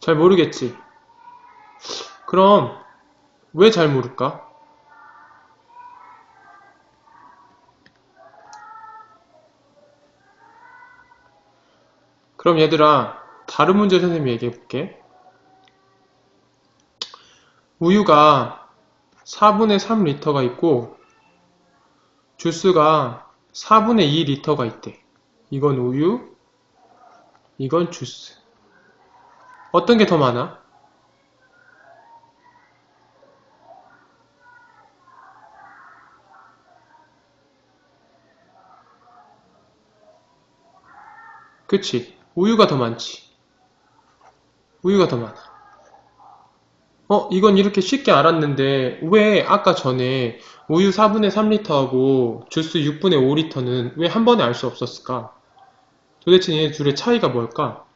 잘 모르겠지. 그럼 왜 잘 모를까? 그럼 얘들아, 다른 문제 선생님이 얘기해 볼게. 우유가 4분의 3리터가 있고, 주스가 4분의 2리터가 있대. 이건 우유, 이건 주스. 어떤 게 더 많아? 그치. 우유가 더 많지. 우유가 더 많아. 어, 이건 이렇게 쉽게 알았는데, 왜 아까 전에 우유 4분의 3리터하고 주스 6분의 5리터는 왜 한 번에 알 수 없었을까? 도대체 얘네 둘의 차이가 뭘까?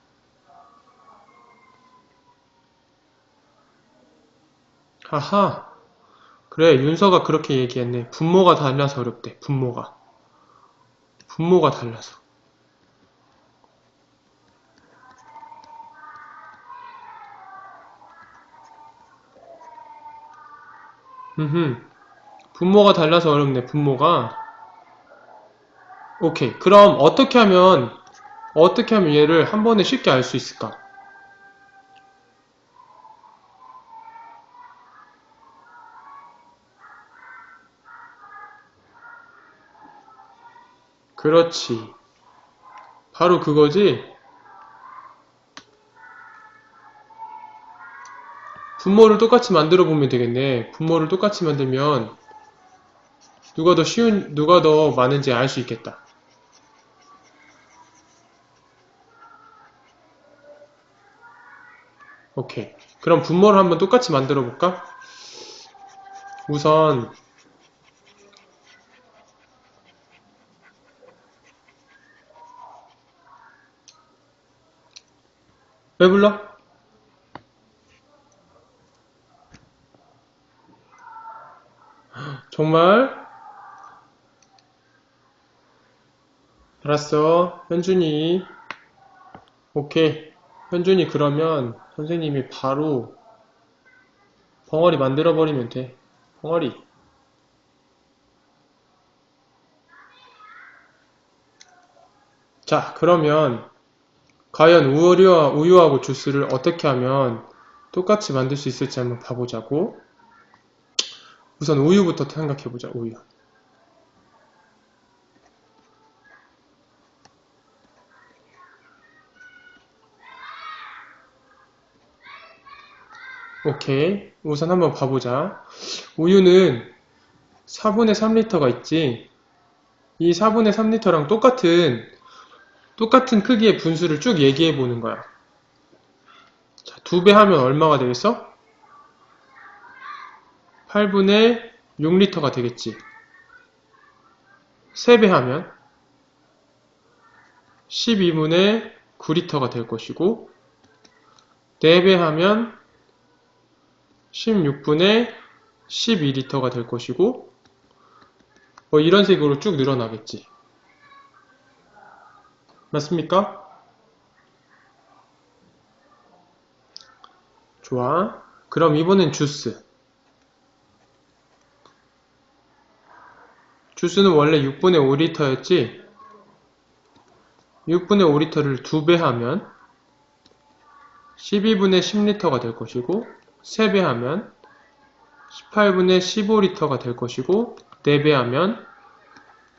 하하. 그래, 윤서가 그렇게 얘기했네. 분모가 달라서 어렵대, 분모가. 분모가 달라서. 흠흠. 분모가 달라서 어렵네, 분모가. 오케이. 그럼 어떻게 하면, 어떻게 하면 얘를 한 번에 쉽게 알 수 있을까? 그렇지. 바로 그거지? 분모를 똑같이 만들어 보면 되겠네. 분모를 똑같이 만들면 누가 더 쉬운, 누가 더 많은지 알 수 있겠다. 오케이. 그럼 분모를 한번 똑같이 만들어 볼까? 우선 왜 불러? 정말? 알았어. 현준이. 오케이. 현준이 그러면 선생님이 바로 벙어리 만들어버리면 돼. 벙어리. 자, 그러면 과연 우유와, 우유하고 주스를 어떻게 하면 똑같이 만들 수 있을지 한번 봐보자고. 우선 우유부터 생각해보자, 우유. 오케이. 우선 한번 봐보자. 우유는 4분의 3리터가 있지. 이 4분의 3리터랑 똑같은, 똑같은 크기의 분수를 쭉 얘기해 보는 거야. 자, 두 배 하면 얼마가 되겠어? 8분의 6리터가 되겠지. 3배 하면 12분의 9리터가 될 것이고 4배 하면 16분의 12리터가 될 것이고 뭐 이런 식으로 쭉 늘어나겠지. 맞습니까? 좋아. 그럼 이번엔 주스. 주스는 원래 6분의 5리터였지? 6분의 5리터를 2배 하면 12분의 10리터가 될 것이고 3배 하면 18분의 15리터가 될 것이고 4배 하면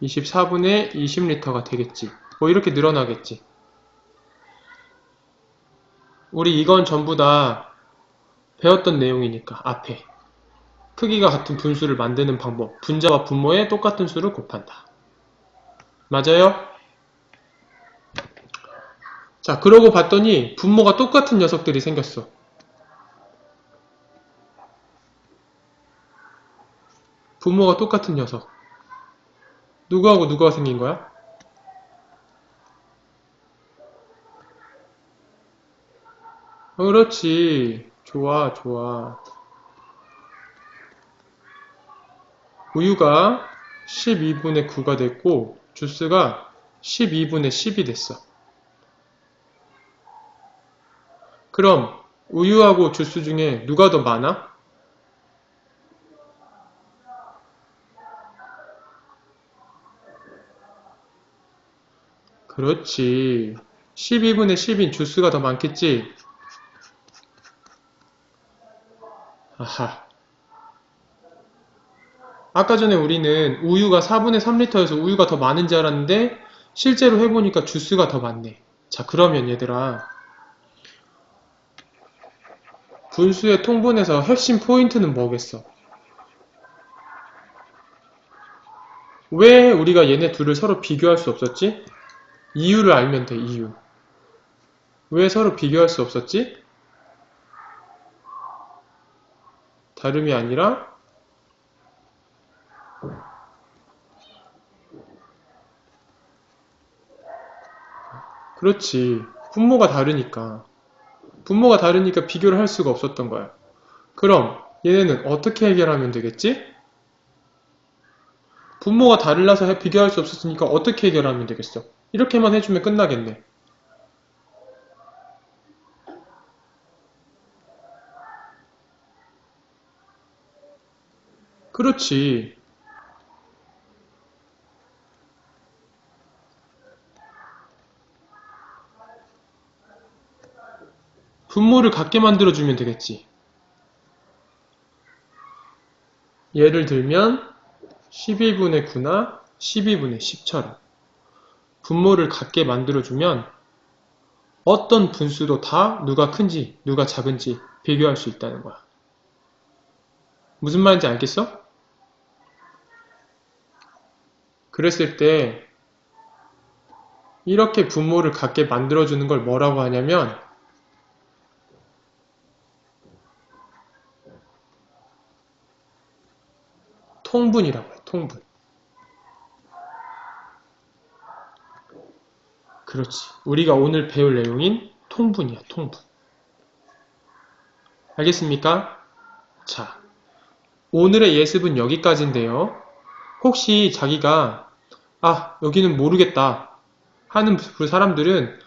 24분의 20리터가 되겠지. 뭐 이렇게 늘어나겠지. 우리 이건 전부 다 배웠던 내용이니까 앞에 크기가 같은 분수를 만드는 방법 분자와 분모에 똑같은 수를 곱한다. 맞아요? 자 그러고 봤더니 분모가 똑같은 녀석들이 생겼어. 분모가 똑같은 녀석. 누구하고 누구가 생긴 거야? 그렇지. 좋아, 좋아. 우유가 12분의 9가 됐고, 주스가 12분의 10이 됐어. 그럼 우유하고 주스 중에 누가 더 많아? 그렇지. 12분의 10인 주스가 더 많겠지? 아하. 아까 전에 우리는 우유가 4분의 3리터여서 우유가 더 많은 줄 알았는데 실제로 해보니까 주스가 더 많네. 자, 그러면 얘들아. 분수의 통분에서 핵심 포인트는 뭐겠어? 왜 우리가 얘네 둘을 서로 비교할 수 없었지? 이유를 알면 돼, 이유. 왜 서로 비교할 수 없었지? 다름이 아니라 그렇지. 분모가 다르니까. 분모가 다르니까 비교를 할 수가 없었던 거야. 그럼 얘네는 어떻게 해결하면 되겠지? 분모가 해- 비교할 수 없었으니까 어떻게 해결하면 되겠어? 이렇게만 해주면 끝나겠네. 그렇지. 분모를 같게 만들어주면 되겠지. 예를 들면 11분의 9나 12분의 10처럼 분모를 같게 만들어주면 어떤 분수도 다 누가 큰지 누가 작은지 비교할 수 있다는 거야. 무슨 말인지 알겠어? 그랬을 때 이렇게 분모를 같게 만들어주는 걸 뭐라고 하냐면 통분이라고 해, 통분. 그렇지. 우리가 오늘 배울 내용인 통분이야, 통분. 알겠습니까? 자, 오늘의 예습은 여기까지인데요. 혹시 자기가, 아, 여기는 모르겠다 하는 그 사람들은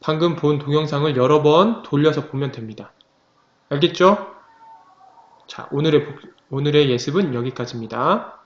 방금 본 동영상을 여러 번 돌려서 보면 됩니다. 알겠죠? 자, 오늘의, 복- 오늘의 예습은 여기까지입니다.